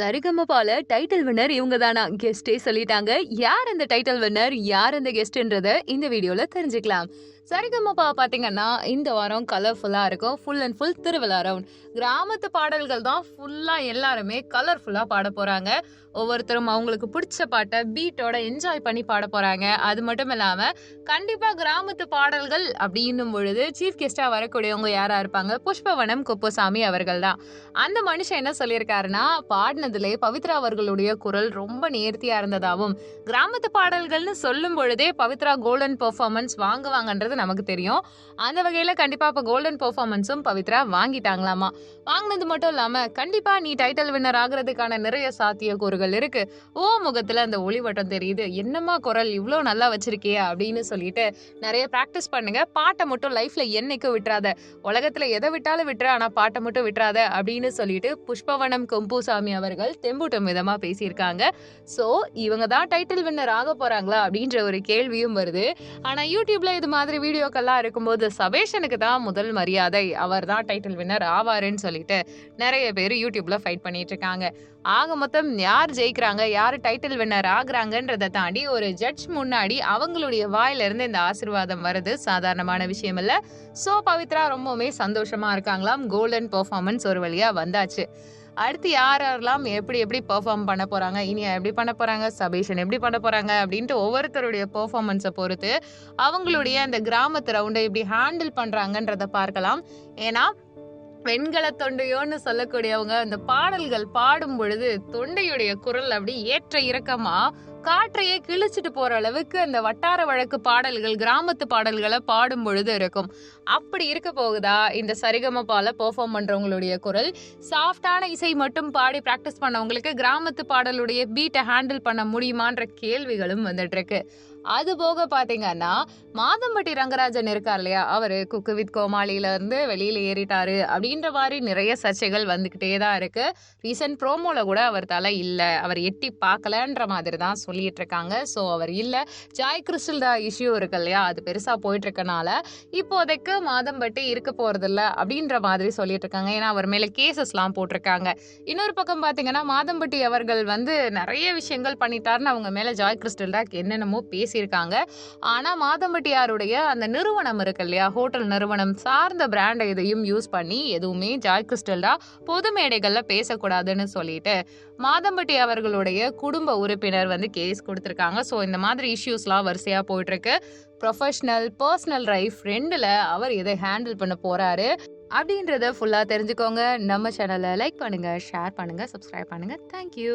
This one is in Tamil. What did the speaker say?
சரிகமபால டைட்டில் வின்னர் இவங்க தானா கெஸ்டே சொல்லிட்டாங்க. யார் அந்த டைட்டில் வின்னர்? யார் அந்த கெஸ்ட்ன்றத இந்த வீடியோல தெரிஞ்சுக்கலாம். சரிகமபா பார்த்தீங்கன்னா இந்த வாரம் கலர்ஃபுல்லாக இருக்கும். ஃபுல் அண்ட் ஃபுல் திருவிழா ரவுண்ட் கிராமத்து பாடல்கள் தான் ஃபுல்லாக எல்லாருமே கலர்ஃபுல்லாக பாட போகிறாங்க ஒவ்வொருத்தரும் அவங்களுக்கு பிடிச்ச பாட்டை பீட்டோட என்ஜாய் பண்ணி பாட போகிறாங்க அது மட்டும் இல்லாமல் கண்டிப்பாக கிராமத்து பாடல்கள் அப்படின்னும் பொழுது சீஃப் கெஸ்ட்டாக வரக்கூடியவங்க யாராக இருப்பாங்க? புஷ்பவனம் குப்புசாமி அவர்கள் தான். அந்த மனுஷன் என்ன சொல்லியிருக்காருன்னா பாடினதுலே பவித்ரா அவர்களுடைய குரல் ரொம்ப நேர்த்தியா இருந்ததாகவும் கிராமத்து பாடல்கள்னு சொல்லும் பொழுதே பவித்ரா கோல்டன் பெர்ஃபார்மன்ஸ் வாங்குவாங்கன்றது நமக்கு தெரியும். அந்த வகையில கண்டிப்பா இப்ப கோல்டன் பெர்ஃபார்மன்ஸும் பவித்ரா வாங்கிட்டாங்களாமா? வாங்கினது மட்டும் இல்லாம கண்டிப்பா நீ டைட்டில் வின்னர் ஆகுறதுக்கான நிறைய சாத்தியக்கூறுகள் இருக்கு. ஓ முகத்துல அந்த ஒளிவட்டம் தெரியுது. என்னம்மா குரல் இவ்வளோ நல்லா வச்சிருக்கியே அப்படின்னு சொல்லிட்டு நிறைய ப்ராக்டிஸ் பண்ணுங்க. பாட்டை மட்டும் லைஃப்ல என்னைக்கும் விட்டுறாத. உலகத்துல எதை விட்டாலும் விட்டுற ஆனா பாட்டை மட்டும் விட்டுறாத அப்படின்னு சொல்லிட்டு புஷ்பவனம் கொம்புசாமி அவர்கள் தெம்பூட்டும் விதமாக பேசியிருக்காங்க. ஸோ இவங்க தான் டைட்டில் வின்னர் ஆக போகிறாங்களா அப்படின்ற ஒரு கேள்வியும் வருது. ஆனால் யூடியூப்பில் இது மாதிரி வீடியோக்கெல்லாம் இருக்கும்போது சபேஷனுக்கு தான் முதல் மரியாதை. அவர் தான் டைட்டில் வின்னர் ஆவாருன்னு சொல்லிட்டு நிறைய பேர் யூடியூப்பில் ஃபைட் பண்ணிட்டு இருக்காங்க ஆக மொத்தம் யார் ஜெயிக்கிறாங்க யார் டைட்டில் வின்னர் ஆகுறாங்கன்றதை தாண்டி ஒரு ஜட்ஜ் முன்னாடி அவங்களுடைய வாயிலிருந்து இந்த ஆசிர்வாதம் வருது. சாதாரணமான விஷயம் இல்லை. ஸோ பவித்ரா ரொம்பவுமே சந்தோஷமாக இருக்காங்களாம். கோல்டன் பெர்ஃபார்மன்ஸ் ஒரு வழியாக வந்தாச்சு. அடுத்து யார் யாரெல்லாம் எப்படி எப்படி பெர்ஃபார்ம் பண்ண போகிறாங்க இனியா எப்படி பண்ண போகிறாங்க சபேஷன் எப்படி பண்ண போகிறாங்க அப்படின்ட்டு ஒவ்வொருத்தருடைய பெர்ஃபார்மன்ஸை பொறுத்து அவங்களுடைய அந்த கிராமத்து ரவுண்டை எப்படி ஹேண்டில் பண்ணுறாங்கன்றதை பார்க்கலாம். ஏன்னா வெண்கல தொண்டையோன்னு சொல்லக்கூடியவங்க அந்த பாடல்கள் பாடும் பொழுது தொண்டையுடைய குரல் அப்படி ஏற்ற இறக்கமாக காற்றையே கிழிச்சிட்டு போற அளவுக்கு அந்த வட்டார வழக்கு பாடல்கள் கிராமத்து பாடல்களை பாடும் பொழுது இருக்கும். அப்படி இருக்க போகுதா? இந்த சரிகமபால பெர்ஃபார்ம் பண்றவங்களுடைய குரல். சாஃப்டான இசை மட்டும் பாடி ப்ராக்டிஸ் பண்ணவங்களுக்கு கிராமத்து பாடலுடைய பீட்டை ஹேண்டில் பண்ண முடியுமான்ற கேள்விகளும் வந்துட்டு இருக்கு. அது போக பாத்தீங்கன்னா மாதம்பட்டி ரங்கராஜன் இருக்கார் இல்லையா? அவரு குக்கு வித் கோமாளியில இருந்து வெளியில ஏறிட்டாரு அப்படின்ற மாதிரி நிறைய சர்ச்சைகள் வந்துகிட்டே தான் இருக்கு. ரீசன்ட் ப்ரோமோல கூட அவர் தலை இல்லை. அவர் எட்டி பார்க்கலன்ற மாதிரி தான் சொல்லிட்டு இருக்காங்க. ஸோ அவர் இல்லை. ஜாய் கிறிஸ்டல் தான் இஷ்யூ இருக்கு இல்லையா? அது பெருசா போயிட்டு இருக்கனால இப்போதைக்கு மாதம்பட்டி இருக்க போறது இல்ல அப்படின்ற மாதிரி சொல்லிட்டு இருக்காங்க. ஏன்னா அவர் மேல கேசஸ்லாம் போட்டிருக்காங்க. இன்னொரு பக்கம் பாத்தீங்கன்னா மாதம்பட்டி அவர்கள் வந்து நிறைய விஷயங்கள் பண்ணிட்டாருன்னு அவங்க மேல ஜாய் கிறிஸ்டல் தான் என்னென்னமோ பேசியிருக்காங்க. ஆனால் மாதம்பட்டியாருடைய அந்த நிறுவனம் இருக்கு இல்லையா ஹோட்டல் நிறுவனம் சார்ந்த பிராண்டை எதையும் யூஸ் பண்ணி எதுவுமே ஜாய் கிறிஸ்டல்டா பொது மேடைகளில் பேசக்கூடாதுன்னு சொல்லிட்டு மாதம்பட்டி அவர்களுடைய குடும்ப உறுப்பினர் வந்து கேஸ் கொடுத்துருக்காங்க. ஸோ இந்த மாதிரி இஷ்யூஸ்லாம் வரிசையாக போயிட்டுருக்கு. ப்ரொஃபஷ்னல் பர்சனல் லைஃப் ரெண்டுல அவர் இதை ஹேண்டில் பண்ண போகிறாரு அப்படின்றத ஃபுல்லாக தெரிஞ்சுக்கோங்க. நம்ம சேனலை லைக் பண்ணுங்கள் ஷேர் பண்ணுங்கள் சப்ஸ்கிரைப் பண்ணுங்கள் தேங்க்யூ